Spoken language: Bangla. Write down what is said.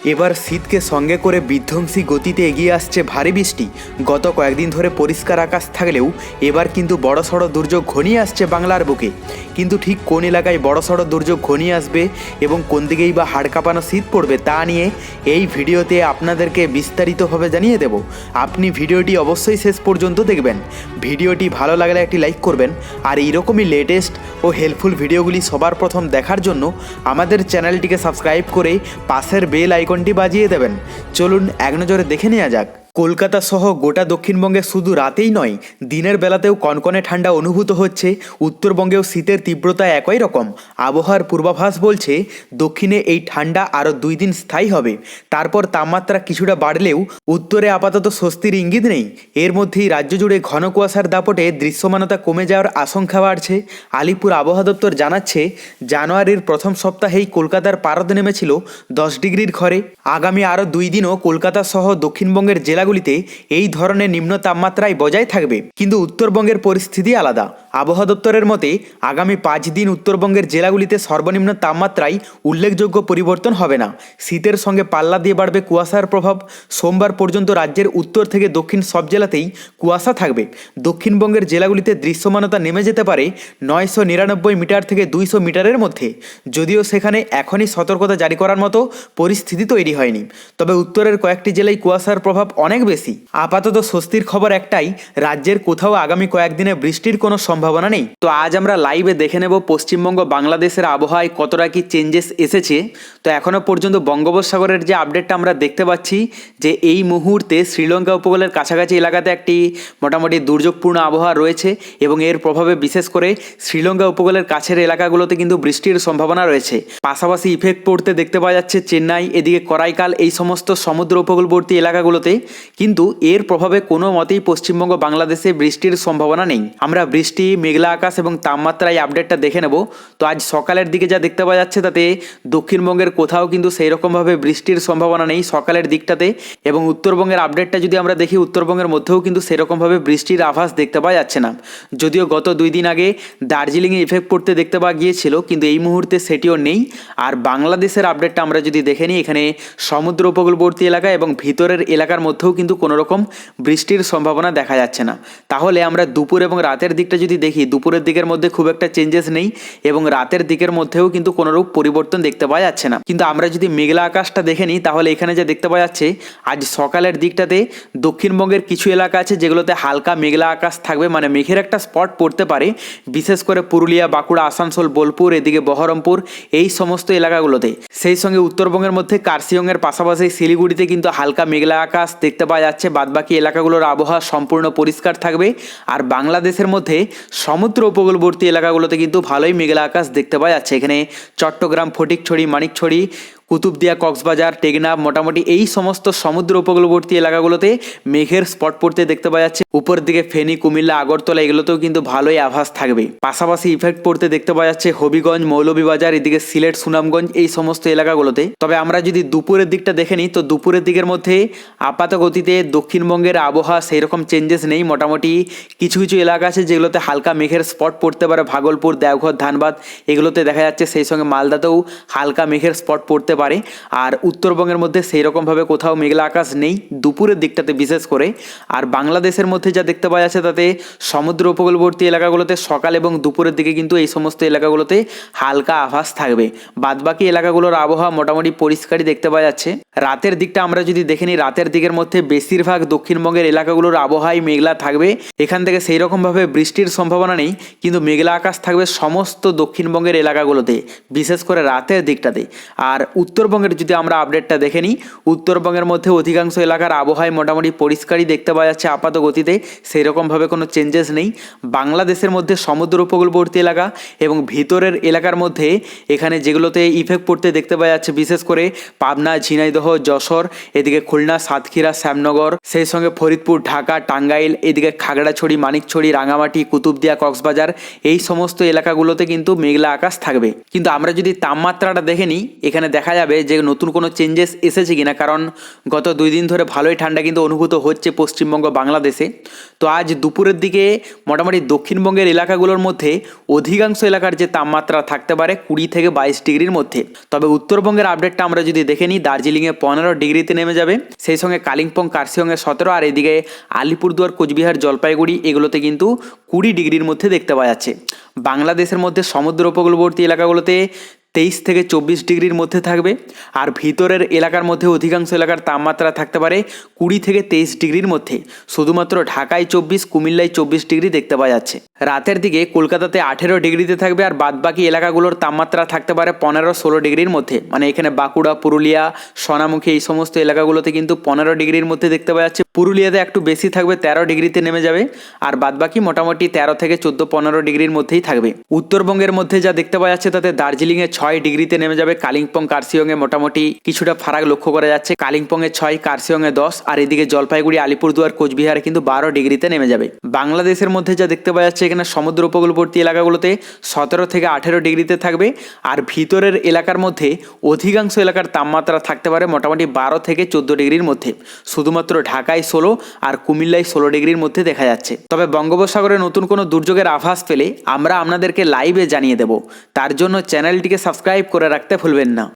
এবার শীতকে সঙ্গে করে বিধ্বংসী গতিতে এগিয়ে আসছে ভারী বৃষ্টি। গত কয়েকদিন ধরে পরিষ্কার আকাশ থাকলেও এবার কিন্তু বড়সড় দুর্যোগ ঘনিয়ে আসছে বাংলার বুকে। কিন্তু ঠিক কোন এলাকায় বড়সড় দুর্যোগ ঘনিয়ে আসবে এবং কোন দিকেই বা হাড় কাঁপানো শীত পড়বে তা নিয়ে এই ভিডিওতে আপনাদেরকে বিস্তারিতভাবে জানিয়ে দেব। আপনি ভিডিওটি অবশ্যই শেষ পর্যন্ত দেখবেন। ভিডিওটি ভালো লাগলে একটি লাইক করবেন। আর এইরকমই লেটেস্ট ও হেল্পফুল ভিডিওগুলি সবার প্রথম দেখার জন্য আমাদের চ্যানেলটিকে সাবস্ক্রাইব করে পাশের বেল আইকনটি বাজিয়ে দেবেন। চলুন এক নজরে দেখে নেওয়া যাক। কলকাতা সহ গোটা দক্ষিণবঙ্গে শুধু রাতেই নয়, দিনের বেলাতেও কনকনে ঠান্ডা অনুভূত হচ্ছে। উত্তরবঙ্গেও শীতের তীব্রতা একই রকম। আবহাওয়ার পূর্বাভাস বলছে, দক্ষিণে এই ঠান্ডা আরও দুই দিন স্থায়ী হবে। তারপর তাপমাত্রা কিছুটা বাড়লেও উত্তরে আপাতত স্বস্তির ইঙ্গিত নেই। এর মধ্যেই রাজ্য জুড়ে ঘন কুয়াশার দাপটে দৃশ্যমানতা কমে যাওয়ার আশঙ্কা বাড়ছে। আলিপুর আবহাওয়া দপ্তর জানাচ্ছে, জানুয়ারির প্রথম সপ্তাহেই কলকাতার পারদ নেমেছিল দশ ডিগ্রির ঘরে। আগামী আরও দুই দিনও কলকাতা সহ দক্ষিণবঙ্গের জেলাগুলিতে এই ধরনের নিম্ন তাপমাত্রায় বজায় থাকবে। কিন্তু উত্তরবঙ্গের পরিস্থিতি আলাদা। আবহাওয়া দপ্তরের মতে, আগামী পাঁচ দিন উত্তরবঙ্গের জেলাগুলিতে সর্বনিম্ন তাপমাত্রায় উল্লেখযোগ্য পরিবর্তন হবে না। শীতের সঙ্গে পাল্লা দিয়ে বাড়বে কুয়াশার প্রভাব। সোমবার পর্যন্ত রাজ্যের উত্তর থেকে দক্ষিণ সব জেলাতেই কুয়াশা থাকবে। দক্ষিণবঙ্গের জেলাগুলিতে দৃশ্যমানতা নেমে যেতে পারে নয়শো নিরানব্বই মিটার থেকে দুইশো মিটারের মধ্যে। যদিও সেখানে এখনই সতর্কতা জারি করার মতো পরিস্থিতি তৈরি হয়নি। তবে উত্তরের কয়েকটি জেলায় কুয়াশার প্রভাব অনেক বেশি। আপাতত স্বস্তির খবর একটাই, রাজ্যের কোথাও আগামী কয়েকদিনে বৃষ্টির কোনো সম্ভাবনা নেই। তো আজ আমরা লাইভে দেখে নেব পশ্চিমবঙ্গ বাংলাদেশের আবহাওয়ায় কতটা কি চেঞ্জেস এসেছে। তো এখনও পর্যন্ত বঙ্গোপসাগরের যে আপডেটটা আমরা দেখতে পাচ্ছি, যে এই মুহূর্তে শ্রীলঙ্কা উপকূলের কাছাকাছি এলাকাতে একটি মোটামুটি দুর্যোগপূর্ণ আবহাওয়া রয়েছে এবং এর প্রভাবে বিশেষ করে শ্রীলঙ্কা উপকূলের কাছের এলাকাগুলোতে কিন্তু বৃষ্টির সম্ভাবনা রয়েছে। পাশাপাশি ইফেক্ট পড়তে দেখতে পাওয়া যাচ্ছে চেন্নাই, এদিকে করাইকাল এই সমস্ত সমুদ্র উপকূলবর্তী এলাকাগুলোতে। কিন্তু এর প্রভাবে কোনো মতেই পশ্চিমবঙ্গ বাংলাদেশে বৃষ্টির সম্ভাবনা নেই। আমরা বৃষ্টি, মেঘলা আকাশ এবং তাপমাত্রা এই আপডেটটা দেখে নেব। তো আজ সকালের দিকে যা দেখতে পাওয়া যাচ্ছে তাতে দক্ষিণবঙ্গের কোথাও কিন্তু সেই রকমভাবে বৃষ্টির সম্ভাবনা নেই সকালের দিকটাতে। এবং উত্তরবঙ্গের আপডেটটা যদি আমরা দেখি, উত্তরবঙ্গের মধ্যেও কিন্তু সেরকমভাবে বৃষ্টির আভাস দেখতে পাওয়া যাচ্ছে না। যদিও গত দুই দিন আগে দার্জিলিংয়ে ইফেক্ট পড়তে দেখতে পাওয়া গিয়েছিল, কিন্তু এই মুহূর্তে সেটিও নেই। আর বাংলাদেশের আপডেটটা আমরা যদি দেখে নিই, এখানে সমুদ্র উপকূলবর্তী এলাকা এবং ভিতরের এলাকার মধ্যেও কিন্তু কোনো রকম বৃষ্টির সম্ভাবনা দেখা যাচ্ছে না। তাহলে আমরা দুপুর এবং রাতের দিকটা যদি দেখি, দুপুরের দিকের মধ্যে খুব একটা চেঞ্জেস নেই এবং রাতের দিকের মধ্যেও কিন্তু কোনোরূপ পরিবর্তন দেখতে পাওয়া যাচ্ছে না। কিন্তু আমরা যদি মেঘলা আকাশটা দেখে নিই, তাহলে এখানে যা দেখতে পাওয়া যাচ্ছে, আজ সকালের দিকটাতে দক্ষিণবঙ্গের কিছু এলাকা আছে যেগুলোতে হালকা মেঘলা আকাশ থাকবে মানে মেঘের একটা স্পট পড়তে পারে। বিশেষ করে পুরুলিয়া, বাঁকুড়া, আসানসোল, বোলপুর, এদিকে বহরমপুর, এই সমস্ত এলাকাগুলোতে। সেই সঙ্গে উত্তরবঙ্গের মধ্যে কার্শিয়ংয়ের পাশাপাশি শিলিগুড়িতে কিন্তু হালকা মেঘলা আকাশ দেখতে পাওয়া যাচ্ছে, বাদবাকি এলাকাগুলোর আবহাওয়া সম্পূর্ণ পরিষ্কার থাকবে। আর বাংলাদেশের মধ্যে সমুদ্র উপকূলবর্তী এলাকাগুলোতে কিন্তু ভালোই মেঘলা আকাশ দেখতে পাওয়া যাচ্ছে। এখানে চট্টগ্রাম, ফটিকছড়ি, মানিকছড়ি কুতুবদিয়া, কক্সবাজার, টেকনাফ মোটামুটি এই সমস্ত সমুদ্র উপকূলবর্তী এলাকাগুলোতে মেঘের স্পট পড়তে দেখতে পাওয়া যাচ্ছে। উপরের দিকে ফেনী, কুমিল্লা, আগরতলা এগুলোতেও কিন্তু ভালোই আভাস থাকবে। পাশাপাশি ইফেক্ট পড়তে দেখতে পাওয়া যাচ্ছে হবিগঞ্জ, মৌলভীবাজার, এদিকে সিলেট, সুনামগঞ্জ এই সমস্ত এলাকাগুলোতে। তবে আমরা যদি দুপুরের দিকটা দেখে নিই, তো দুপুরের দিকের মধ্যে আপাত গতিতে দক্ষিণবঙ্গের আবহাওয়া সেই রকম চেঞ্জেস নেই। মোটামুটি কিছু কিছু এলাকা আছে যেগুলোতে হালকা মেঘের স্পট পড়তে পারে। ভাগলপুর, দেওঘর, ধানবাদ এগুলোতে দেখা যাচ্ছে সেই সঙ্গে মালদাতেও হালকা মেঘের স্পট পড়তে পারে। আর উত্তরবঙ্গের মধ্যে সেই রকমভাবে কোথাও মেঘলা আকাশ নেই। দুপুরের দিকটাতে বিশেষ করে। আর বাংলাদেশের মধ্যে যা দেখতে পাওয়া যাচ্ছে তাতে সমুদ্র উপকূলবর্তী এলাকাগুলোতে সকাল এবং দুপুরের দিকে কিন্তু এই সমস্ত এলাকাগুলোতে হালকা আভাস থাকবে। বাদবাকি এলাকাগুলোর আবহাওয়া মোটামুটি পরিষ্কারই দেখতে পাওয়া যাচ্ছে। রাতের দিকটা আমরা যদি দেখে নিই, রাতের দিকের মধ্যে বেশিরভাগ দক্ষিণবঙ্গের এলাকাগুলোর আবহাওয়াই মেঘলা থাকবে। এখান থেকে সেই রকমভাবে বৃষ্টির সম্ভাবনা নেই, কিন্তু মেঘলা আকাশ থাকবে সমস্ত দক্ষিণবঙ্গের এলাকাগুলোতে, বিশেষ করে রাতের দিকটাতে। আর উত্তরবঙ্গের যদি আমরা আপডেটটা দেখে নিই, উত্তরবঙ্গের মধ্যে অধিকাংশ এলাকার আবহাওয়ায় মোটামুটি পরিষ্কারই দেখতে পাওয়া যাচ্ছে আপাত গতিতে সেই রকমভাবে কোনো চেঞ্জেস নেই। বাংলাদেশের মধ্যে সমুদ্র উপকূলবর্তী এলাকা এবং ভিতরের এলাকার মধ্যে এখানে যেগুলোতে ইফেক্ট পড়তে দেখতে পাওয়া যাচ্ছে, বিশেষ করে পাবনা, ঝিনাইদহ, যশোর, এদিকে খুলনা, সাতক্ষীরা, শ্যামনগর, সেই সঙ্গে ফরিদপুর, ঢাকা, টাঙ্গাইল, এদিকে খাগড়াছড়ি, মানিকছড়ি, রাঙামাটি, কুতুবদিয়া, কক্সবাজার, এই সমস্ত এলাকাগুলোতে কিন্তু মেঘলা আকাশ থাকবে। কিন্তু আমরা যদি তাপমাত্রাটা দেখে নিই, এখানে দেখা যাবে যে নতুন কোনো চেঞ্জেস এসেছে কিনা? কারণ গত দুই দিন ধরে ভালোই ঠান্ডা কিন্তু অনুভূত হচ্ছে পশ্চিমবঙ্গ, বাংলাদেশে। তো আজ দুপুরের দিকে মোটামুটি দক্ষিণবঙ্গের এলাকাগুলোর মধ্যে অধিকাংশ এলাকার যে তাপমাত্রা থাকতে পারে কুড়ি থেকে বাইশ ডিগ্রির মধ্যে। তবে উত্তরবঙ্গের আপডেটটা আমরা যদি দেখে নিই, দার্জিলিংয়ে পনেরো ডিগ্রিতে নেমে যাবে। সেই সঙ্গে কালিম্পং কার্শিয়ংয়ে সতেরো, আর এদিকে আলিপুরদুয়ার, কোচবিহার, জলপাইগুড়ি এগুলোতে কিন্তু কুড়ি ডিগ্রির মধ্যে দেখতে পাওয়া যাচ্ছে। বাংলাদেশের মধ্যে সমুদ্র উপকূলবর্তী এলাকাগুলোতে তেইশ থেকে চব্বিশ ডিগ্রির মধ্যে থাকবে। আর ভিতরের এলাকার মধ্যে অধিকাংশ এলাকার তাপমাত্রা থাকতে পারে কুড়ি থেকে তেইশ ডিগ্রির মধ্যে। শুধুমাত্র ঢাকায় চব্বিশ, কুমিল্লায় চব্বিশ ডিগ্রি দেখতে পাওয়া যাচ্ছে। রাতের দিকে কলকাতাতে আঠেরো ডিগ্রিতে থাকবে আর বাদবাকি এলাকাগুলোর তাপমাত্রা থাকতে পারে পনেরো ষোলো ডিগ্রির মধ্যে। মানে এখানে বাঁকুড়া, পুরুলিয়া, সোনামুখী এই সমস্ত এলাকাগুলোতে কিন্তু পনেরো ডিগ্রির মধ্যে দেখতে পাওয়া যাচ্ছে। পুরুলিয়াতে একটু বেশি থাকবে, তেরো ডিগ্রিতে নেমে যাবে আর বাদবাকি মোটামুটি তেরো থেকে চোদ্দ, পনেরো ডিগ্রির মধ্যেই থাকবে। উত্তরবঙ্গের মধ্যে যা দেখতে পাওয়া যাচ্ছে তাতে দার্জিলিংয়ে ছয় ডিগ্রিতে নেমে যাবে, কালিম্পং, কার্শিয়ংয়ে মোটামুটি কিছুটা ফারাক লক্ষ্য করা যাচ্ছে। কালিম্পংয়ে ছয়, কার্শিয়ংয়ে দশ আর এদিকে জলপাইগুড়ি, আলিপুরদুয়ার, কোচবিহারে কিন্তু বারো ডিগ্রিতে নেমে যাবে। বাংলাদেশের মধ্যে যা দেখতে পাওয়া যাচ্ছে এখানে সমুদ্র উপকূলবর্তী এলাকাগুলোতে সতেরো থেকে আঠেরো ডিগ্রিতে থাকবে। আর ভিতরের এলাকার মধ্যে অধিকাংশ এলাকার তাপমাত্রা থাকতে পারে মোটামুটি বারো থেকে চোদ্দ ডিগ্রির মধ্যে। শুধুমাত্র ঢাকায় ষোলো আর কুমিল্লায় ষোলো ডিগ্রির মধ্যে দেখা যাচ্ছে। তবে বঙ্গোপসাগরে নতুন কোনো দুর্যোগের আভাস পেলে আমরা আপনাদেরকে লাইভে জানিয়ে দেব। তার জন্য চ্যানেলটিকে সাবস্ক্রাইব করে রাখতে ভুলবেন না।